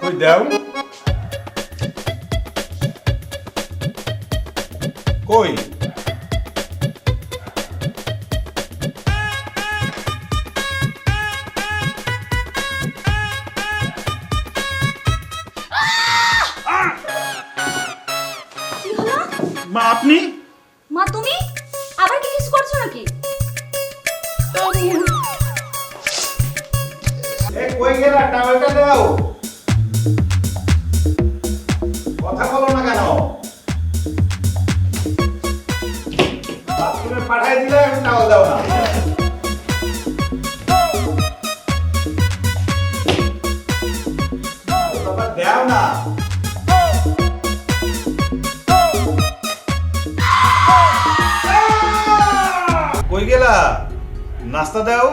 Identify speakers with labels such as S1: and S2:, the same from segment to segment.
S1: কই দেও কই মা আপনি?
S2: মা তুমি? আবার কি কিছু করছ নাকি?
S1: এ কই গেলা টাওয়েলটা দাও। দাও না। কই গেলা? নাস্তা দাও।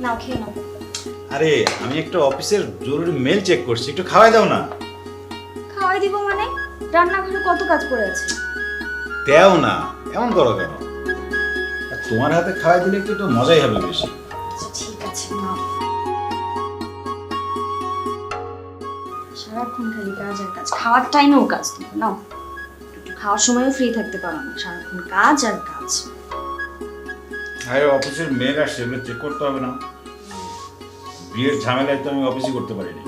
S2: নাও খেয়ে নাও।
S1: আরে আমি একটা অফিসের জরুরি মেল চেক করছি একটু খাওয়াই দাও না।
S2: খাওয়াই দিব মানে? রান্নাঘরে কত কাজ পড়ে আছে?
S1: দেও না। এমন করো কেন? তোমার হাতে খাওয়াই দিলে একটু মজাই হবে বেশি।
S2: আচ্ছা, ঠিক আছে নাও সারাক্ষণ খালি কাজ আর কাজ। খাওয়ার টাইমেও কাজ তুমি নাও। খাওয়ার সময়ও ফ্রি থাকতে পারো না। সারাক্ষণ কাজ আর কাজ।
S1: হ্যাঁ অফিসের মেল আসছে এগুলো চেক করতে হবে না। বিয়ের ঝামেলায় তো আমি অফিসই করতে পারিনি।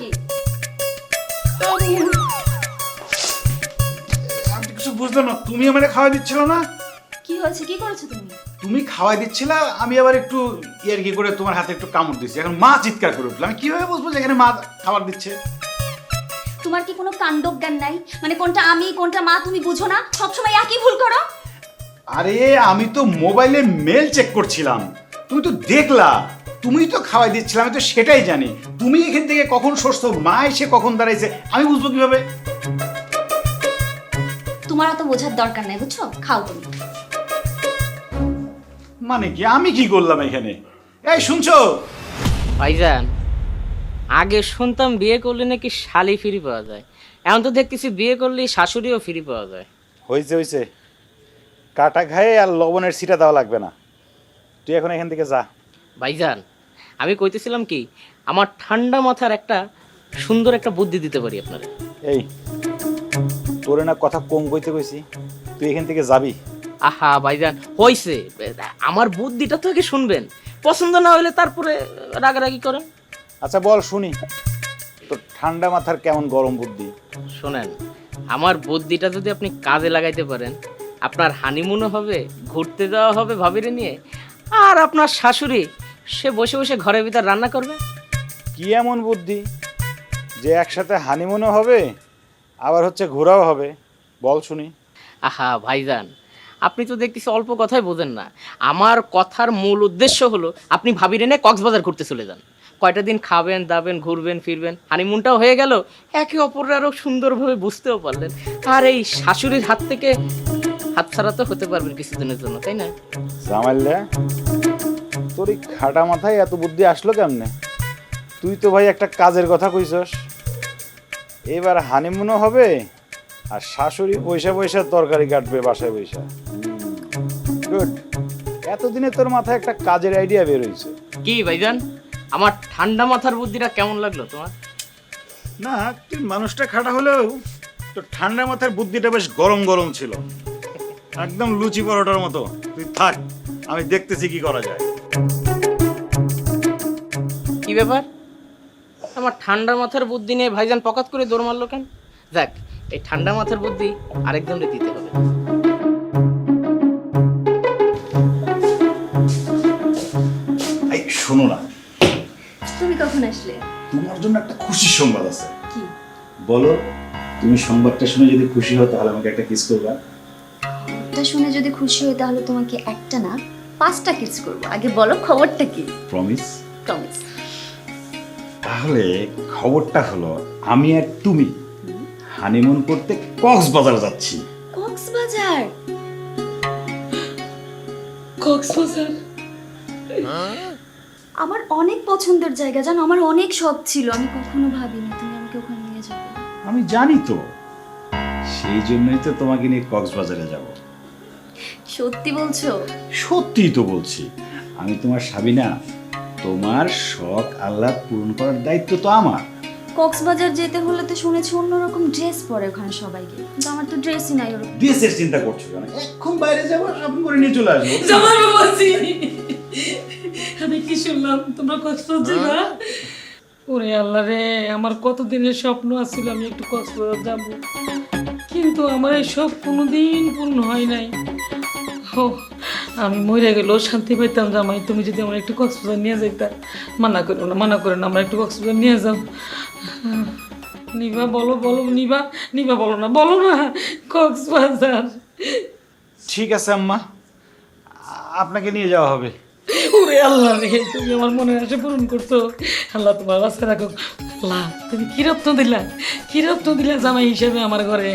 S2: কি
S1: আমি তো কিছু বুঝলাম না তুমি খাওয়া দিচ্ছিল না?
S2: কি হয়েছে? কি করেছ তুমি?
S1: তুমি খাওয়াই দিচ্ছিলা আমি আবার একটু ইয়ার কি করে তোমার হাতে একটু কামড় দিচ্ছি। এখন মা চিৎকার করে উঠল। আমি কীভাবে বুঝব যে এখানে মা খাবার দিচ্ছে?
S2: তোমার কি কোনো কাণ্ড জ্ঞান নাই? মানে কোনটা আমি কোনটা মা তুমি বুঝো না? সবসময় একই ভুল করো।
S1: আরে আমি তো মোবাইলে মেল চেক করছিলাম। তুমি তো দেখলা। তুমি তো খাওয়াই দিচ্ছিলে আমি তো সেটাই জানি। তুমি এখান থেকে কখন সরছো মা এসে কখন দাঁড়াইছে আমি বুঝব কীভাবে?
S2: তোমার অত বোঝার দরকার নাই বুঝছ? খাও তুমি।
S1: মানে কি? আমি কি করলাম এখানে? এই শুনছো?
S3: ভাইজান আগে শুনতাম বিয়ে করলে নাকি শালি ফ্রি পাওয়া যায়। এখন তো দেখতেছি বিয়ে করলে শাশুড়িও ফ্রি পাওয়া যায়।
S1: হয়েছে হয়েছে কাটা খায়ে আর লবণের সিটা দেওয়া লাগবে না। তুই এখন এখান থেকে যা।
S3: ভাইজান আমি কইতেছিলাম কি আমার ঠান্ডা মাথার একটা সুন্দর একটা বুদ্ধি দিতে পারি আপনারে।
S1: এই তোরে না কথা কম কইতে কইছি তুই এখান থেকে যাবি।
S3: আহা ভাইজান হইছে। আমার বুদ্ধিটা তো আগে শুনবেন। পছন্দ না হইলে তারপরে রাগারাগি করেন।
S1: আচ্ছা বল শুনি। তো ঠান্ডা মাথার কেমন গরম বুদ্ধি?
S3: শোনেন আমার বুদ্ধিটা যদি আপনি কাজে লাগাইতে পারেন আপনার হানিমুনও হবে ঘুরতে যাওয়া হবে ভাবিরে নিয়ে আর আপনার শাশুড়ি সে বসে বসে ঘরের ভিতর রান্না করবে?
S1: কি এমন বুদ্ধি? যে একসাথে হানিমুনও হবে আবার হচ্ছে ঘোরাও হবে। বল শুনি।
S3: আহা ভাইজান আপনি তো দেখতেছি অল্প কথাই বোঝেন না। আমার কথার মূল উদ্দেশ্য হলো আপনি ভাবিরে নিয়ে কক্সবাজার ঘুরতে চলে যান। কয়টা দিন খাবেন দাবেন ঘুরবেন ফিরবেন হানিমুনটাও হয়ে গেল। একে অপরের আরও সুন্দরভাবে বুঝতেও পারলেন। আর এই শাশুড়ির হাত থেকে হাত ছাড়া তো হতে পারবেন কিছুদিনের জন্য তাই না?
S1: তোর এই খাটা মাথায় এত বুদ্ধি আসলো কেমনে? তুই তো ভাই একটা কাজের কথা কইছস। এবার হানিমুনও হবে আর শাশুড়ি পয়সা পয়সা তরকারি কাটবে বাসায় পয়সা গুড এতদিনে তোর মাথায় একটা কাজের আইডিয়া বের হয়েছে
S3: কি ভাইজান? আমার ঠান্ডা মাথার বুদ্ধিটা কেমন লাগল তোমার?
S1: না তুই মানুষটা খাটা হলেও তো ঠান্ডা মাথার বুদ্ধিটা বেশ গরম গরম ছিল। একদম লুচি পরোটার মতো। তুই থাক আমি দেখতেছি কি করা যায়।
S3: কি ব্যাপার? আমার ঠান্ডা মাথার বুদ্ধি নিয়ে ভাইজান পকাত করে দৌড় মারলো কেন? যাক এই ঠান্ডা মাথার বুদ্ধি আরেকজনকে দিতে হবে।
S1: এই শোনো না।
S2: তুমি কখন আসলে?
S1: তোমার জন্য জন্য একটা খুশির সংবাদ আছে।
S2: কি?
S1: বলো তুমি সংবাদটা শুনে যদি খুশি হও তাহলে আমাকে একটা কিস করবা।
S2: এটা শুনে যদি খুশি হই তাহলে তোমাকে একটা না পাঁচটা কিস করব। আগে বলো খবরটা কি?
S1: প্রমিস
S2: প্রমিস
S1: তাহলে খবরটা হলো আমি আর তুমি হানিমুন করতে কক্সবাজার যাচ্ছি।
S2: কক্সবাজার?
S3: কক্সবাজার?
S2: আমার অনেক পছন্দের জায়গা জানো? আমার অনেক শখ ছিল। আমি কখনো ভাবিনি তুমি আমাকে ওখানে নিয়ে যাবে।
S1: আমি জানি তো। সেই জন্যই তো তোমাকে নিয়ে কক্সবাজারে যাব।
S2: সত্যি বলছো?
S1: সত্যিই তো বলছি। আমি তোমার সাবিনা তোমার শখ আহ্লাদ পূরণ করার দায়িত্ব তো আমার।
S2: কক্সবাজার যেতে হলে তো শুনেছি অন্যরকম ড্রেস পরে ওখানে সবাইকে। কিন্তু আমার তো ড্রেসই নাই ওরকম।
S1: দেশের চিন্তা করছ কেন? এখন বাইরে যাব শপিং করে নিয়ে চলে আসব।
S4: জামাই বাবাজি আমি কি শুনলাম? তোমরা কক্সবাজার যাবা ওরে আল্লাহ রে আমার কত দিনের স্বপ্ন আছিল আমি একটু কক্সবাজার যাব। কিন্তু আমার এই সব কোনোদিন পূর্ণ হয় নাই। ও আমি মরে গেলেও শান্তি পাইতাম জামাই তুমি যদি আমার একটু কক্সবাজার নিয়ে যাইতা। মানা করো না মানা করে না আমরা একটু কক্সবাজার নিয়ে যাও। নিবা বলো বলো নিবা নিবা বলো না বলো না কক্সবাজার।
S1: ঠিক আছে আম্মা। আপনাকে নিয়ে যাওয়া হবে।
S4: ওরে আল্লাহ রে তুমি আমার মনে আশা পূরণ করতো আল্লাহ তোমার বাচ্চা রাখো আল্লাহ তুমি কি রত্ন দিলা কি রত্ন দিলা জামাই হিসেবে আমার ঘরে?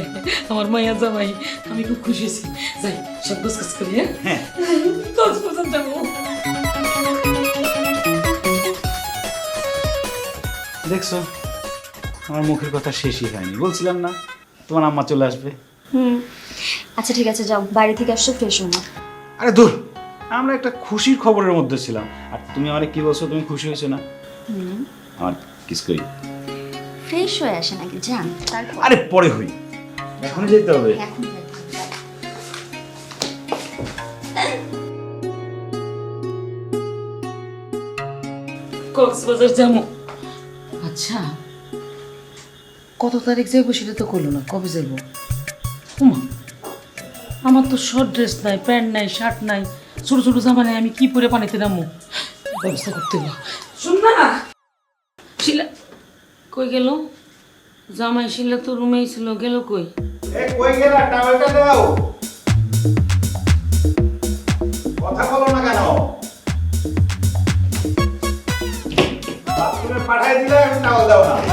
S4: আমার মাইয়া জামাই। আমি খুব খুশি হয়েছি। যাই সব গোছ কাজ করি হ্যাঁ? কক্সবাজার যাব।
S1: দেখছ আমার মুখের কথা শেষই হয়নি। বলছিলাম না তোমার আম্মা চলে আসবে।
S2: হুম। আচ্ছা ঠিক আছে যাও। বাড়ি থেকে আসছো ফ্রেশ হো না।
S1: আরে দূর আমরা একটা খুশির খবরের মধ্যে ছিলাম। আর তুমি আমারে কি বলছো তুমি খুশি হয়েছো না?
S2: হুম।
S1: আমার কিস করি?
S2: ফ্রেশ হয়ে আসেন আগে যান তারপর।
S1: আরে পরে হই। এখনই যেতে হবে।
S2: এখন
S4: কক্সবাজার যাব। আচ্ছা। কত তারিখ যাইবো সেটা তো করল না কবে যাইবো? উমা আমার তো শর্ট ড্রেস নাই প্যান্ট নাই শার্ট নাই ছোট ছোট জামা নাই আমি কি পরে পানিতে নামবো? ব্যবস্থা করতে হবে। শুন না শিলা কই গেল? জামাই শিলা তো, রুমেই ছিল, গেল কই?
S1: এ কই গেলা? টাওয়েলটা দাও। কথা বলো না কেন? বাথরুমে পাঠাই দিলে টাওয়েল দাও না।